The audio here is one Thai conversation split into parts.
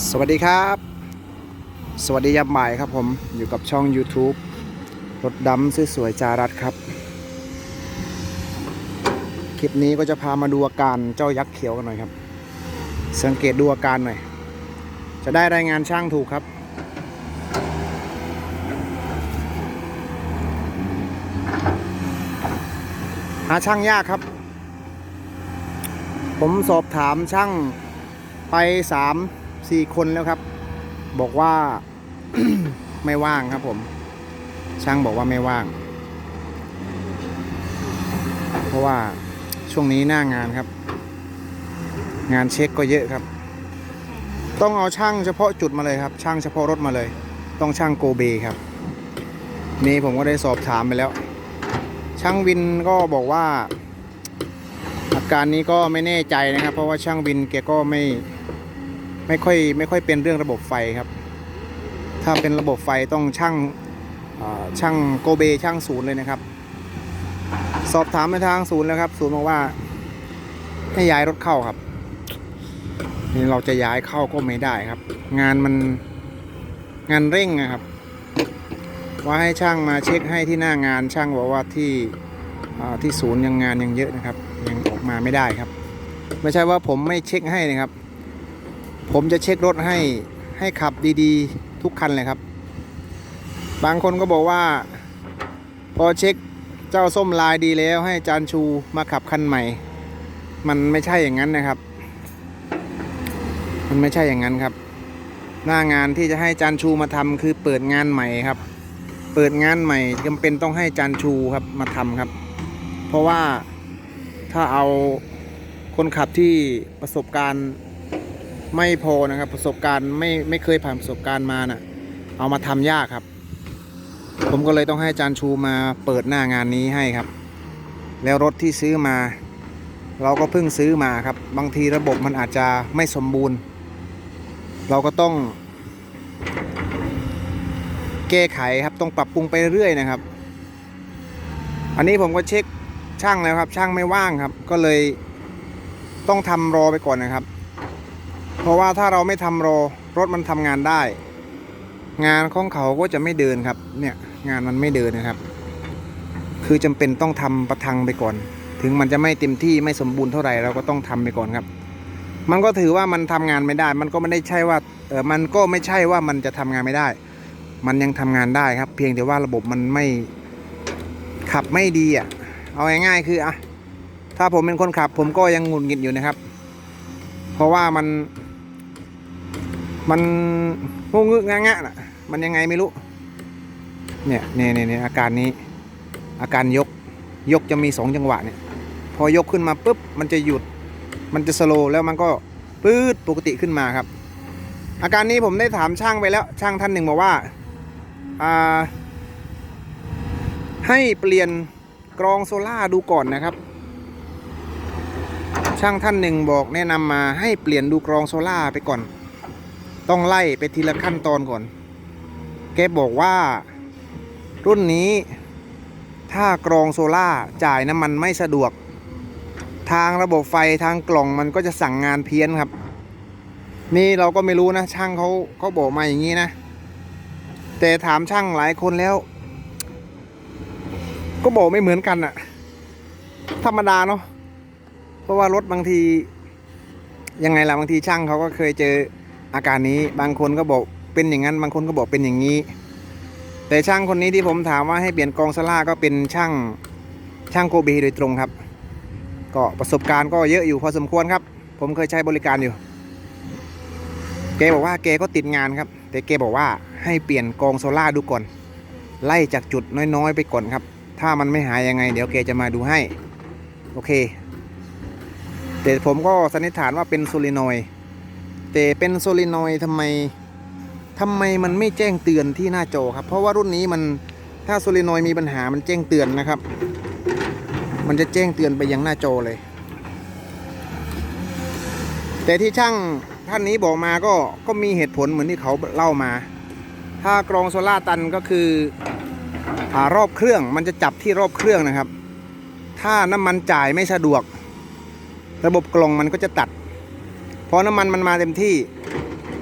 สวัสดีครับ สวัสดียามบ่ายครับผมอยู่กับช่อง YouTube รถดำสวยๆจารัดครับ คลิปนี้ก็จะพามาดูอาการเจ้ายักษ์เขียวกันหน่อยครับ สังเกตดูอาการหน่อย จะได้รายงานช่างถูกครับ หาช่างยากครับ ผมสอบถามช่างไปสาม สี่คนแล้วครับ บอกว่าไม่ว่างครับผม ช่างบอกว่าไม่ว่าง เพราะว่าช่วงนี้หน้างานครับ งานเช็คก็เยอะครับ ต้องเอาช่างเฉพาะจุดมาเลยครับ ช่างเฉพาะรถมาเลย ต้องช่างโกเบครับ นี่ผมก็ได้สอบถามไปแล้ว ช่างวินก็บอกว่าอาการนี้ก็ไม่แน่ใจนะครับ เพราะว่าช่างวินแกก็ไม่ ไม่ค่อยไม่ค่อยเป็นเรื่องระบบไฟครับ ถ้าเป็นระบบไฟต้องช่างช่างโกเบช่างศูนย์เลยนะครับ สอบถามไปทางศูนย์แล้วครับ ศูนย์บอกว่าให้ย้ายรถเข้าครับนี่เราจะย้ายเข้าก็ไม่ได้ครับ งานมันงานเร่งนะครับ ว่าให้ช่างมาเช็คให้ที่หน้างานช่างบอกว่าที่ที่ศูนย์ยังงานยังเยอะนะครับ ยังออกมาไม่ได้ครับ ไม่ใช่ว่าผมไม่เช็คให้นะครับ ผมจะเช็ครถให้ให้ขับดีๆ ทุกคันเลยครับ บางคนก็บอกว่า พอเช็คเจ้าส้มลายดีแล้ว ให้จานชูมาขับคันใหม่ มันไม่ใช่อย่างนั้นนะครับ มันไม่ใช่อย่างนั้นครับ หน้างานที่จะให้จานชูมาทำคือเปิดงานใหม่ครับ เปิดงานใหม่จำเป็นต้องให้จานชูครับมาทำครับ เพราะว่าถ้าเอาคนขับที่ประสบการณ์ ไม่พอนะครับ ประสบการณ์ไม่ไม่เคยผ่านประสบการณ์มาน่ะ เอามาทำยากครับ ผมก็เลยต้องให้จานชูมาเปิดหน้างานนี้ให้ครับ แล้วรถที่ซื้อมา เราก็เพิ่งซื้อมาครับ บางทีระบบมันอาจจะไม่สมบูรณ์ เราก็ต้อง แก้ไขครับต้องปรับปรุงไปเรื่อยนะครับ อันนี้ผมก็เช็คช่างแล้วครับ ช่างไม่ว่างครับ ก็เลยต้องทำรอไปก่อนนะครับ เพราะว่าถ้าเราไม่ทำรอรถมันทำงานได้ งานของเขาก็จะไม่เดินครับ เนี่ยงานมันไม่เดินนะครับ คือจำเป็นต้องทำประทังไปก่อน ถึงมันจะไม่เต็มที่ไม่สมบูรณ์เท่าไหร่เราก็ต้องทำไปก่อนครับ มันก็ถือว่ามันทำงานไม่ได้ มันก็ไม่ได้ใช่ว่าเออมันก็ไม่ใช่ว่ามันจะทำงานไม่ได้ มันยังทำงานได้ครับ เพียงแต่ว่าระบบมันไม่ขับไม่ดีอะ เอาง่ายๆคืออะถ้าผมเป็นคนขับ ผมก็ยังหงุดหงิดอยู่นะครับ เพราะว่ามัน มันงงึงงะน่ะ มันยังไงไม่รู้ เนี่ยเนี่ยเนี่ยอาการนี้ อาการยก ยกจะมีสองจังหวะเนี่ย พอยกขึ้นมาปุ๊บ มันจะหยุด มันจะสโลว์แล้วมันก็ปื๊ดปกติขึ้นมาครับ อาการนี้ผมได้ถามช่างไปแล้ว ช่างท่านหนึ่งบอกว่าอ่า ให้เปลี่ยนกรองโซล่าดูก่อนนะครับ ช่างท่านหนึ่งบอกแนะนำมาให้เปลี่ยนดูกรองโซล่าไปก่อน ต้องไล่ไปทีละขั้นตอนก่อน แกบอกว่า รุ่นนี้ ถ้ากรองโซล่าจ่ายน้ำมันไม่สะดวก ทางระบบไฟทางกล่องมันก็จะสั่งงานเพี้ยนครับ นี่เราก็ไม่รู้นะ ช่างเขาเขาบอกมาอย่างนี้นะ แต่ถามช่างหลายคนแล้ว ก็บอกไม่เหมือนกันอะธรรมดาเนาะเพราะว่ารถบางที ยังไงล่ะบางทีช่างเขาก็เคยเจอ อาการนี้บางคนก็บอกเป็นอย่างนั้น บางคนก็บอกเป็นอย่างนี้ แต่ช่างคนนี้ที่ผมถามว่าให้เปลี่ยนกองสล่าก็เป็นช่างช่างโกเบโดยตรงครับ ก็ประสบการณ์ก็เยอะอยู่พอสมควรครับ ผมเคยใช้บริการอยู่แกบอกว่าแกก็ติดงานครับ แต่แกบอกว่าให้เปลี่ยนกองโซล่าดูก่อน ไล่จากจุดน้อยๆไปก่อนครับ ถ้ามันไม่หายยังไง เดี๋ยวแกจะมาดูให้ โอเค แต่ผมก็สันนิษฐานว่าเป็นโซลินอย แต่เป็นโซลินอยทำไมทำไมมันไม่แจ้งเตือนที่หน้าจอครับ เพราะว่ารุ่นนี้มันถ้าโซลินอยมีปัญหามันแจ้งเตือนนะครับ มันจะแจ้งเตือนไปยังหน้าจอเลย แต่ที่ช่างท่านนี้บอกมาก็ก็มีเหตุผลเหมือนที่เขาเล่ามา ถ้ากรองโซล่าตันก็คืออารอบเครื่องมันจะจับที่รอบเครื่องนะครับ ถ้าน้ำมันจ่ายไม่สะดวก ระบบกล่องมันก็จะตัด พอน้ำมันมันมาเต็มที่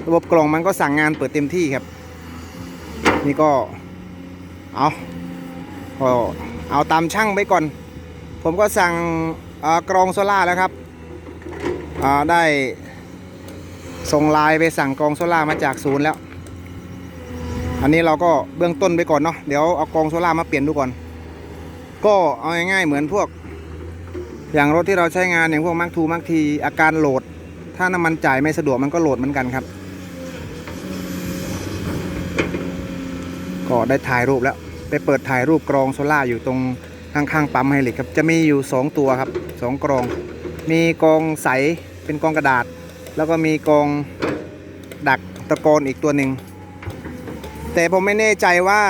ระบบกล่องมันก็สั่งงานเปิดเต็มที่ครับ นี่ก็เอาก็เอาตามช่างไปก่อน ผมก็สั่งกรองโซล่าแล้วครับได้ส่งไลน์ไปสั่งกรองโซล่ามาจากศูนย์แล้ว อันนี้เราก็เบื้องต้นไปก่อนเนาะ เดี๋ยวเอากรองโซล่ามาเปลี่ยนดูก่อน ก็เอาง่ายๆเหมือนพวก อย่างรถที่เราใช้งานอย่างพวกมักทูมักทีอาการโหลด ถ้าน้ำมันจ่ายไม่สะดวกมันก็โหลดเหมือนกันครับ ก็ได้ถ่ายรูปแล้ว ไปเปิดถ่ายรูปกรองโซล่าอยู่ตรงข้างๆปั๊มไฮลิกครับ จะมีอยู่ 2 ตัวครับ 2 กรอง มีกรองใสเป็นกรองกระดาษ แล้วก็มีกรองดักตะกอนอีกตัวหนึ่ง แต่ผมไม่แน่ใจว่า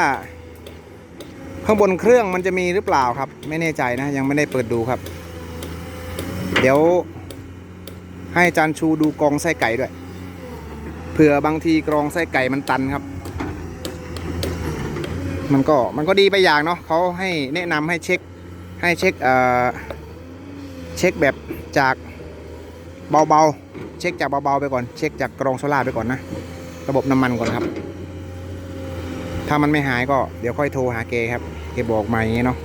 ข้างบนเครื่องมันจะมีหรือเปล่าครับ ไม่แน่ใจนะยังไม่ได้เปิดดูครับ เดี๋ยว ให้อาจารย์ชูดูกรองไส้ไก่ด้วยเผื่อบางทีกรองไส้ไก่มันตันครับ มันก็มันก็ดีไปอย่างเนาะเขาให้แนะนำให้เช็คให้เช็คเอ่อเช็คแบบจากเบาๆ เช็คจากเบาๆไปก่อน เช็คจากกรองโซล่าไปก่อนนะ ระบบน้ำมันก่อนครับ ถ้ามันไม่หายก็เดี๋ยวค่อยโทรหาเกครับเกบอกมาอย่างงี้เนาะ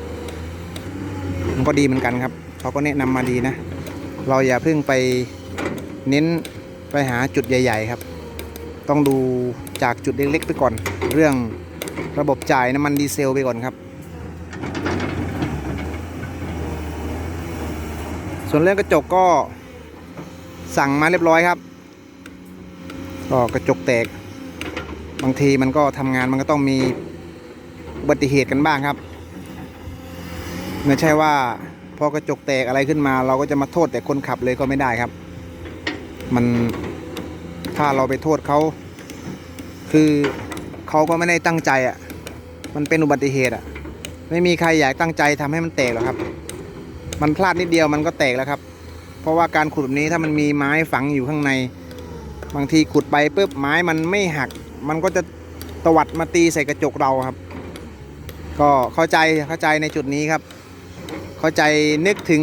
มันก็ดีเหมือนกันครับเขาก็แนะนำมาดีนะ เราอย่าเพิ่งไป เน้นไปหาจุดใหญ่ ๆ ครับ ต้องดูจากจุดเล็กๆไปก่อน เรื่องระบบจ่ายน้ำมันดีเซลไปก่อนครับ ส่วนเรื่องกระจกก็สั่งมาเรียบร้อยครับ ก็กระจกแตก บางทีมันก็ทำงานมันก็ต้องมีอุบัติเหตุกันบ้างครับไม่ใช่ว่าพอกระจกแตกอะไรขึ้นมา เราก็จะมาโทษแต่คนขับเลยก็ไม่ได้ครับ มันถ้าเราไปโทษเขา คือเขาก็ไม่ได้ตั้งใจอะ่ะ มันเป็นอุบัติเหตุอะ่ะ ไม่มีใครอยากตั้งใจทำให้มันแตกหรอกครับ มันพลาดนิดเดียวมันก็แตกแล้วครับ เพราะว่าการขุดแบบนี้ถ้ามันมีไม้ฝังอยู่ข้างใน บางทีขุดไปปุ๊บไม้มันไม่หัก มันก็จะตวัดมาตีใส่กระจกเราครับ ก็เข้าใจเข้าใจในจุดนี้ครับ เข้าใจนึกถึง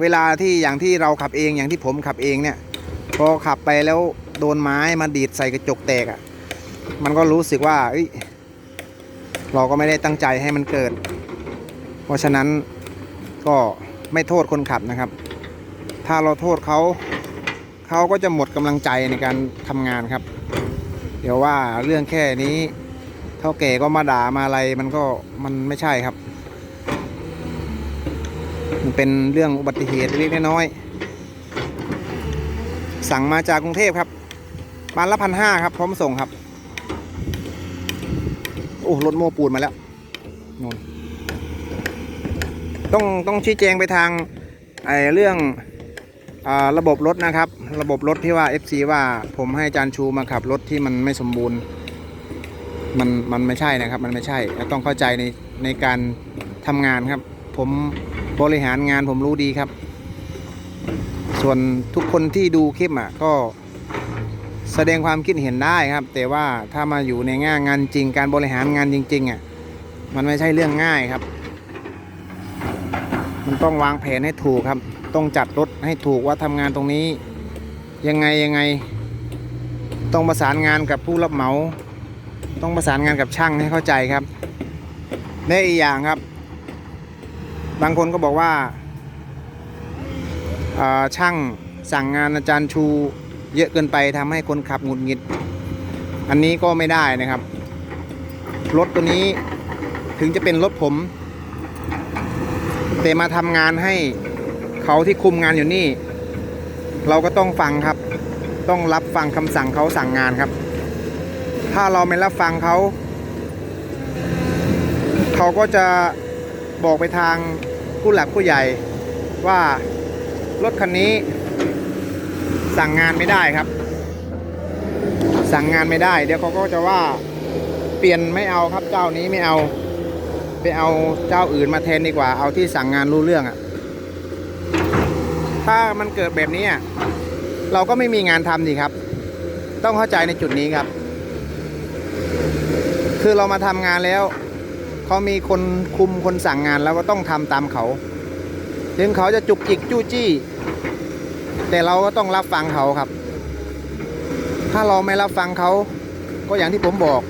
เวลาที่อย่างที่เราขับเองอย่างที่ผมขับเองเนี่ย พอขับไปแล้วโดนไม้มาดีดใส่กระจกแตกอะ่ะ มันก็รู้สึกว่าเอ้ยเราก็ไม่ได้ตั้งใจให้มันเกิด เพราะฉะนั้นก็ไม่โทษคนขับนะครับ ถ้าเราโทษเขาเขาก็จะหมดกำลังใจในการทำงานครับ เดี๋ยวว่าเรื่องแค่นี้เท่าแก่ก็มาด่ามาอะไรมันก็มันไม่ใช่ครับ มันเป็นเรื่องอุบัติเหตุเล็กน้อย สั่งมาจากกรุงเทพครับบานละพันห้าครับพร้อมส่งครับ โอ้รถโม้ปูนมาแล้วนนต้องต้องชี้แจงไปทางไอ้เรื่องอระบบรถนะครับ ระบบรถที่ว่า FC ว่าผมให้อาจารย์ชูมาขับรถที่มันไม่สมบูรณ์ มันมันไม่ใช่นะครับ มันไม่ใช่ต้องเข้าใจในในการทำงานครับ ผมบริหารงานผมรู้ดีครับ ส่วนทุกคนที่ดูคลิปอะก็แสดงความคิดเห็นได้ครับ แต่ว่าถ้ามาอยู่ในงานงานจริง การบริหารงานจริงๆอะมันไม่ใช่เรื่องง่ายครับ มันต้องวางแผนให้ถูกครับ ต้องจัดรถให้ถูกว่าทำงานตรงนี้ ยังไงยังไง ต้องประสานงานกับผู้รับเหมา ต้องประสานงานกับช่างให้เข้าใจครับและอีกอย่างครับ บางคนก็บอกว่าอ่า ช่างสั่งงานอาจารย์ชูเยอะเกินไปทำให้คนขับหงุดหงิด อันนี้ก็ไม่ได้นะครับ รถตัวนี้ถึงจะเป็นรถผม แต่มาทำงานให้เขาที่คุมงานอยู่นี่ เราก็ต้องฟังครับ ต้องรับฟังคำสั่งเขาสั่งงานครับ ถ้าเราไม่รับฟังเขา เขาก็จะบอกไปทางผู้หลักผู้ใหญ่ว่า รถคันนี้ สั่งงานไม่ได้ครับ สั่งงานไม่ได้ เดี๋ยวเขาก็จะว่าเปลี่ยนไม่เอาครับเจ้านี้ไม่เอาไปเอาเจ้าอื่นมาแทนดีกว่า เอาที่สั่งงานรู้เรื่องอะ่ะ ถ้ามันเกิดแบบนี้อะเราก็ไม่มีงานทำดีครับ ต้องเข้าใจในจุดนี้ครับ คือเรามาทำงานแล้ว เขามีคนคุมคนสั่งงานแล้วก็ต้องทำตามเขา ถึงเขาจะจุกจิกจู้จี้ แต่เราก็ต้องรับฟังเขาครับ ถ้าเราไม่รับฟังเขา ก็อย่างที่ผมบอก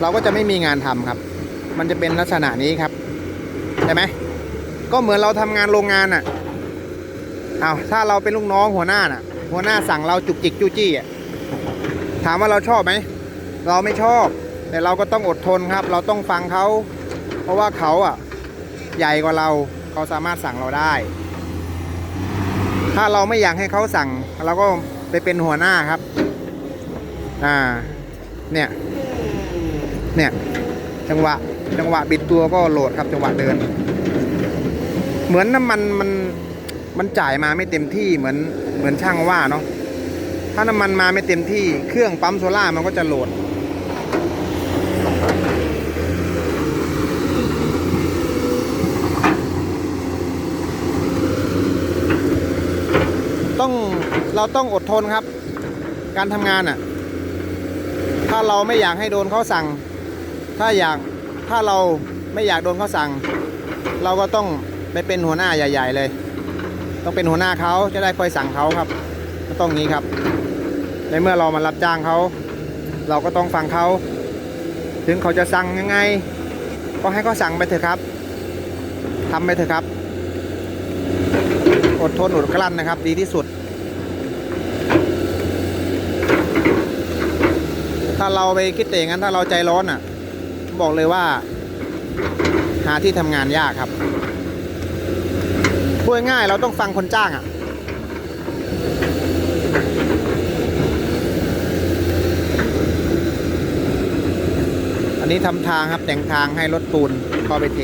เราก็จะไม่มีงานทำครับ มันจะเป็นลักษณะนี้ครับใช่ไหมก็เหมือนเราทำงานโรงงานอะเอาถ้าเราเป็นลูกน้องหัวหน้าน่ะ หัวหน้าสั่งเราจุกจิกจู้จี้อะถามว่าเราชอบไหมเราไม่ชอบ แต่เราก็ต้องอดทนครับ เราต้องฟังเขา เพราะว่าเขาอะ ใหญ่กว่าเรา เขาสามารถสั่งเราได้ ถ้าเราไม่อยากให้เขาสั่ง เราก็ไปเป็นหัวหน้าครับ อ่า เนี่ย เนี่ย จังหวะ จังหวะบิดตัวก็โหลดครับ จังหวะเดิน เหมือนน้ำมันมันมันจ่ายมาไม่เต็มที่เหมือนเหมือนช่างว่าเนาะถ้าน้ำมันมาไม่เต็มที่เครื่องปั๊มโซล่ามันก็จะโหลด ต้องเราต้องอดทนครับ การทำงานอะ ถ้าเราไม่อยากให้โดนเขาสั่ง ถ้าอยากถ้าเราไม่อยากโดนเขาสั่ง เราก็ต้องไปเป็นหัวหน้าใหญ่ ๆ เลย ต้องเป็นหัวหน้าเขาจะได้คอยสั่งเขาครับต้องงี้ครับ ในเมื่อเรามารับจ้างเขา เราก็ต้องฟังเขา ถึงเขาจะสั่งยังไง ก็ให้เขาสั่งไปเถอะครับทำไปเถอะครับ อดทนอดกลั้นนะครับ ดีที่สุด ถ้าเราไปคิดแต่อย่างนั้นถ้าเราใจร้อนอะ บอกเลยว่า หาที่ทำงานยากครับพูดง่ายเราต้องฟังคนจ้างอะ อันนี้ทำทางครับแต่งทางให้รถปูนเข้าไปเท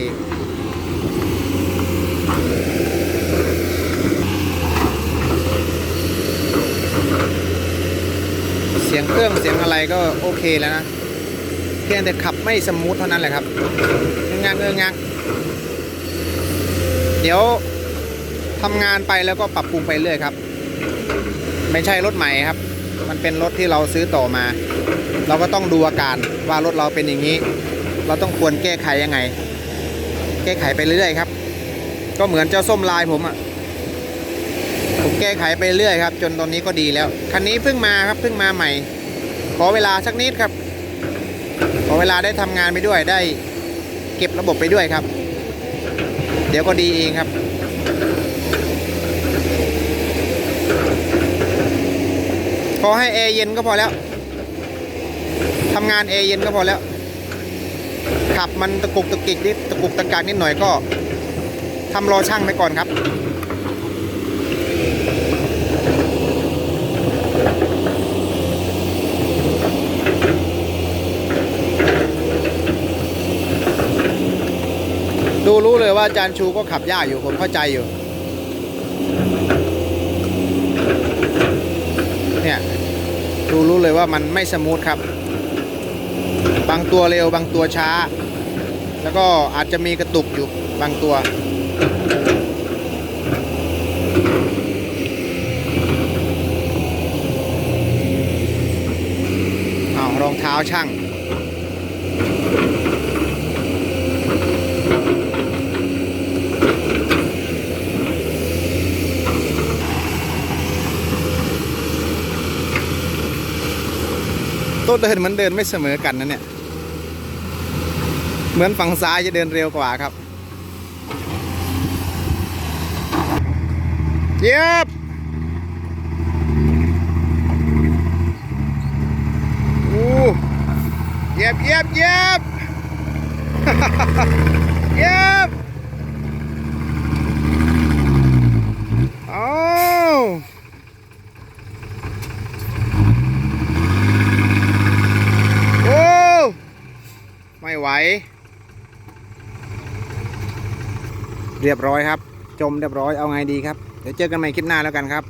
สียงเครื่องเสียงอะไรก็โอเคแล้วนะ เพียงแต่ขับไม่สมูทเท่านั้นแหละครับเงางเงงางเดี๋ยวทำงานไปแล้วก็ปรับปรุงไปเรื่อยครับ ไม่ใช่รถใหม่ครับ มันเป็นรถที่เราซื้อต่อมา เราก็ต้องดูอาการว่ารถเราเป็นอย่างนี้ เราต้องควรแก้ไขยังไง แก้ไขไปเรื่อยครับ ก็เหมือนเจ้าส้มลายผมอะ ผมแก้ไขไปเรื่อยครับ จนตอนนี้ก็ดีแล้ว คันนี้เพิ่งมาครับเพิ่งมาใหม่ ขอเวลาสักนิดครับ ขอเวลาได้ทำงานไปด้วยได้เก็บระบบไปด้วยครับ เดี๋ยวก็ดีเองครับขอให้แอร์เย็นก็พอแล้วทำงานแอร์เย็นก็พอแล้ว ขับมันตะกุกตะกิกนิดตะกุกตะกักนิดหน่อยก็ทำรอช่างไปก่อนครับ ดูรู้เลยว่าอาจารย์ชูก็ขับยากอยู่ผมเข้าใจอยู่ เนี่ยดูรู้เลยว่ามันไม่สมูทครับ บางตัวเร็วบางตัวช้า แล้วก็อาจจะมีกระตุกอยู่บางตัวเอารองเท้าช่าง เดินเหมือนเดินไม่เสมอกันนะเนี่ย เหมือนฝั่งซ้ายจะเดินเร็วกว่าครับเยียบอู้เยียบเยียบเยียบเยียบอ้าว โอ้ ไว้ เรียบร้อยครับ จมเรียบร้อยเอาไงดีครับ เดี๋ยวเจอกันใหม่คลิปหน้าแล้วกันครับ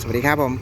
สวัสดีครับผม